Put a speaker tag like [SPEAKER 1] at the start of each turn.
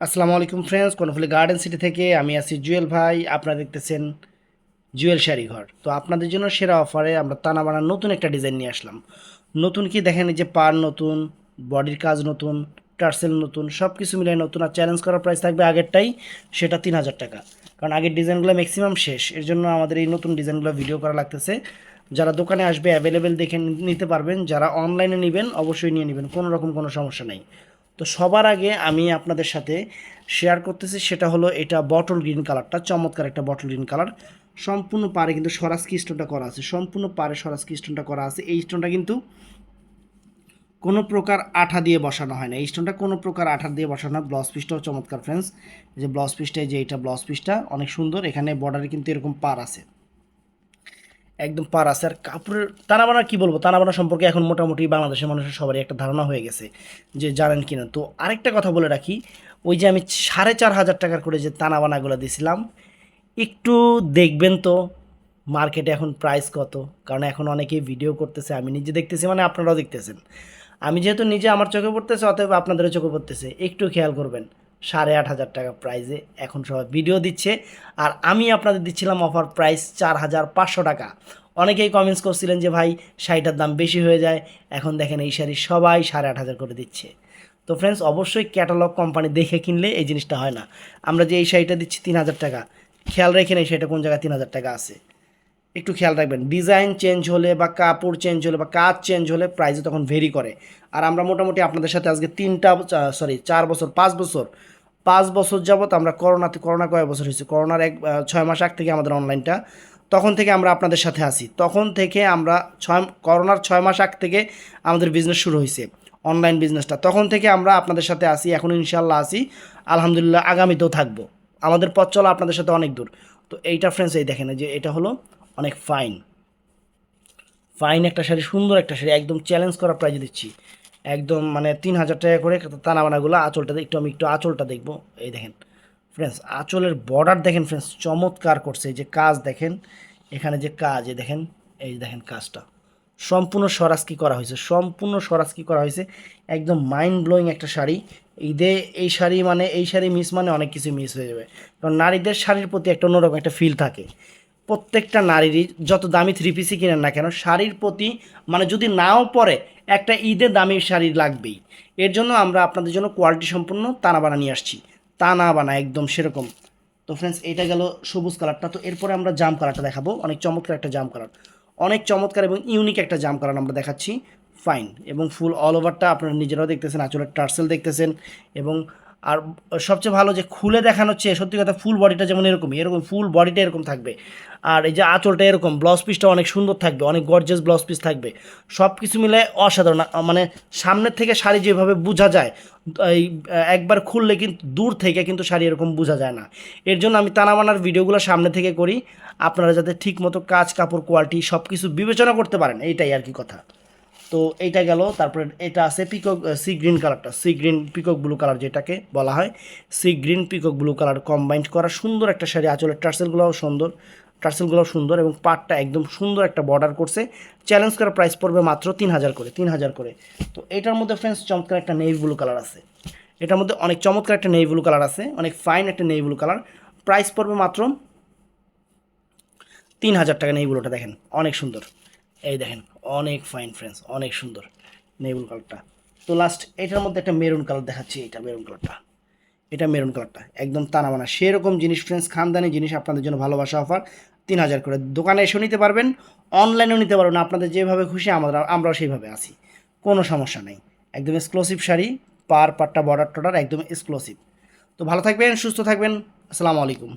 [SPEAKER 1] আসসালামু আলাইকুম friends Karnaphuli garden city থেকে আমি আছি জুয়েল ভাই। আপনারা দেখতেছেন জুয়েল শাড়ি ঘর তো আপনাদের জন্য সেরা অফারে আমরা টানা বানার নতুন একটা ডিজাইন নিয়ে আসলাম। নতুন কি দেখেন এই যে পার নতুন বডির কাজ নতুন, টার্সেল নতুন সব কিছু মিলিয়ে নতুন আর চ্যালেঞ্জ করার প্রাইস থাকবে আগেরটাই, সেটা তিন হাজার টাকা। কারণ আগের ডিজাইনগুলো ম্যাক্সিমাম শেষ। এর জন্য আমাদের এই নতুন ডিজাইনগুলো ভিডিও করা লাগতেছে। যারা দোকানে আসবে অ্যাভেলেবেল দেখে নিতে পারবেন। যারা অনলাইনে নেবেন, অবশ্যই নিয়ে নেবেন। কোনো রকম কোনো সমস্যা নেই। তো সবার আগে আমি আপনাদের সাথে শেয়ার করতেছি, সেটা হলো এটা বটল গ্রিন কালারটা চমৎকার একটা বটল গ্রিন কালার সম্পূর্ণ পারে কিন্তু স্বরাজকি স্টোনটা করা আছে, সম্পূর্ণ পারে স্বরাজকি স্টোনটা করা আছে। এই স্টোনটা কিন্তু কোনো প্রকার আঠা দিয়ে বসানো হয় না। এই স্টোনটা কোনো প্রকার আঠা দিয়ে বসানো হয় ব্লাউজ পিসটাও চমৎকার ফ্রেন্ডস যে ব্লাউজ পিসটা যে এটা ব্লাউজ পিসটা অনেক সুন্দর। এখানে বর্ডারে কিন্তু এরকম পার আছে। একদম পার। আছে আর কাপড়ের তানাবানা কি বলব? তানাবানা সম্পর্কে এখন মোটামুটি বাংলাদেশের মানুষের সবারই একটা ধারণা হয়ে গেছে যে জানেন কি না তো আরেকটা কথা বলে রাখি, ওই যে আমি সাড়ে চার হাজার টাকার করে যে তানাবানাগুলো দিছিলাম একটু দেখবেন তো মার্কেটে এখন প্রাইস কত। কারণ এখন অনেকেই ভিডিও করতেছে, আমি নিজে দেখতেছি মানে আপনারাও দেখতেছেন। আমি যেহেতু নিজে আমার চোখে পড়তেছে, অতএব আপনাদেরও চোখে পড়তেছে, একটু খেয়াল করবেন। সাড়ে আট হাজার টাকা প্রাইজে এখন সবাই ভিডিও দিচ্ছে। আর আমি আপনাদের দিচ্ছিলাম অফার প্রাইস চার হাজার পাঁচশো টাকা। অনেকেই কমেন্টস করছিলেন যে, ভাই, শাড়িটার দাম বেশি হয়ে যায়। এখন দেখেন এই শাড়ি সবাই সাড়ে আট হাজার করে দিচ্ছে। তো ফ্রেন্ডস অবশ্যই ক্যাটালগ কোম্পানি দেখে কিনলে এই জিনিসটা হয় না। আমরা যে এই শাড়িটা দিচ্ছি তিন হাজার টাকা, খেয়াল রেখে এই শাড়িটা কোন জায়গায় তিন হাজার টাকা আছে। একটু খেয়াল রাখবেন। ডিজাইন চেঞ্জ হলে বা কাপড় চেঞ্জ হলে বা কাজ চেঞ্জ হলে প্রাইসও তখন ভেরি করে। আর আমরা মোটামুটি আপনাদের সাথে আজকে তিনটা, সরি, চার বছর, পাঁচ বছর পাঁচ বছর যাবত আমরা করোনাতে, করোনা কয় বছর হয়েছে? করোনার এক ছয় মাস আগ থেকে আমাদের অনলাইনটা তখন থেকে আমরা আপনাদের সাথে আসি তখন থেকে আমরা ছয়, করোনার ছয় মাস আগ থেকে আমাদের বিজনেস শুরু হয়েছে অনলাইন বিজনেসটা তখন থেকে আমরা আপনাদের সাথে আসি এখন ইনশাল্লাহ আসি আলহামদুলিল্লাহ আগামীতেও থাকব। আমাদের পথ চলা আপনাদের সাথে অনেক দূর। তো এইটা ফ্রেন্ডস এই দেখেন যে এটা হলো অনেক ফাইন ফাইন একটা শাড়ি, সুন্দর একটা শাড়ি, একদম চ্যালেঞ্জ করা প্রাইজে দিচ্ছি। একদম মানে তিন হাজার টাকা করে তানা বানাগুলো আঁচলটা একটু আমি একটু আঁচলটা দেখব। এই দেখেন ফ্রেন্ডস আঁচলের বর্ডার দেখেন ফ্রেন্ডস চমৎকার করছে। এই যে কাজ দেখেন, এখানে যে কাজ, এই দেখেন এই দেখেন কাজটা। সম্পূর্ণ স্বরাজকি করা হয়েছে, সম্পূর্ণ স্বরাজকি করা হয়েছে। একদম মাইন্ড ব্লোয়িং একটা শাড়ি। ঈদে এই শাড়ি মানে এই শাড়ি মিস মানে অনেক কিছু মিস হয়ে যাবে। কারণ নারীদের শাড়ির প্রতি একটা অন্যরকম একটা ফিল থাকে। প্রত্যেকটা নারীরই যত দামি থ্রি পিসই কিনেন না কেন, শাড়ির প্রতি মানে যদি নাও পরে একটা ঈদে দামি শাড়ি লাগবেই। এর জন্য আমরা আপনাদের জন্য কোয়ালিটি সম্পূর্ণ তানা বানা নিয়ে আসছি। তানা বানা, একদম সেরকম। তো ফ্রেন্ডস এটা গেল সবুজ কালারটা তো এরপরে আমরা জাম কালারটা দেখাবো। অনেক চমৎকার একটা জাম কালার অনেক চমৎকার এবং ইউনিক একটা জাম কালার আমরা দেখাচ্ছি। ফাইন এবং ফুল অল ওভারটা আপনারা নিজেরাও দেখতেছেন, আঁচলের টার্সেল দেখতেছেন এবং আর সবচেয়ে ভালো যে খুলে দেখানো হচ্ছে সত্যি কথা ফুল বডিটা যেমন এরকমই, এরকম ফুল বডিটা এরকম থাকবে। আর এই যে আঁচলটা এরকম ব্লাউজ পিসটা অনেক সুন্দর থাকবে, অনেক গর্জেস ব্লাউজ পিস থাকবে। সব কিছু মিলে অসাধারণ মানে সামনের থেকে শাড়ি যেভাবে বোঝা যায়, এই একবার খুললে কিন্তু দূর থেকে কিন্তু শাড়ি এরকম বোঝা যায় না। এর জন্য আমি তানাবানার ভিডিওগুলো সামনে থেকে করি, আপনারা যাতে ঠিক মতো কাজ কাপড় কোয়ালিটি সব কিছু বিবেচনা করতে পারেন, এইটাই আর কি কথা। তো এইটা গেল, তারপরে এটা আছে পিকক সি গ্রিন কালারটা sea green peacock blue colour যেটাকে বলা হয়। Sea green peacock blue colour combined করা সুন্দর একটা শাড়ি। আঁচলের টার্সেলগুলোও সুন্দর টার্সেলগুলোও সুন্দর এবং পাটটা একদম সুন্দর একটা বর্ডার করছে। চ্যালেঞ্জ করার প্রাইস পড়বে মাত্র তিন হাজার করে, তিন হাজার করে। তো এটার মধ্যে ফ্রেন্ডস চমৎকার একটা নেভি ব্লু কালার আছে। এটার মধ্যে অনেক চমৎকার একটা নেভি ব্লু কালার আছে, অনেক ফাইন একটা নেভি ব্লু কালার প্রাইস পড়বে মাত্র তিন হাজার টাকা নেইবুলোটা দেখেন, অনেক সুন্দর। এই দেখেন, অনেক ফাইন ফ্রেন্ডস অনেক সুন্দর নেইবুল কালারটা। তো লাস্ট এটার মধ্যে একটা মেরুন কালার দেখাচ্ছি এটা মেরুন কালারটা এটা মেরুন কালারটা একদম তানাবানা সেরকম জিনিস ফ্রেন্ডস খানদানি জিনিস আপনাদের জন্য ভালোবাসা অফার তিন হাজার করে। দোকানে এসেও নিতে পারবেন অনলাইনেও নিতে পারবেন, আপনাদের যেভাবে খুশি আমরা আমরাও সেইভাবে আসি কোনো সমস্যা নেই। একদম এক্সক্লুসিভ শাড়ি, পার পাটটা বর্ডার টর্ডার একদম এক্সক্লুসিভ তো ভালো থাকবেন, সুস্থ থাকবেন, আসসালামু আলাইকুম।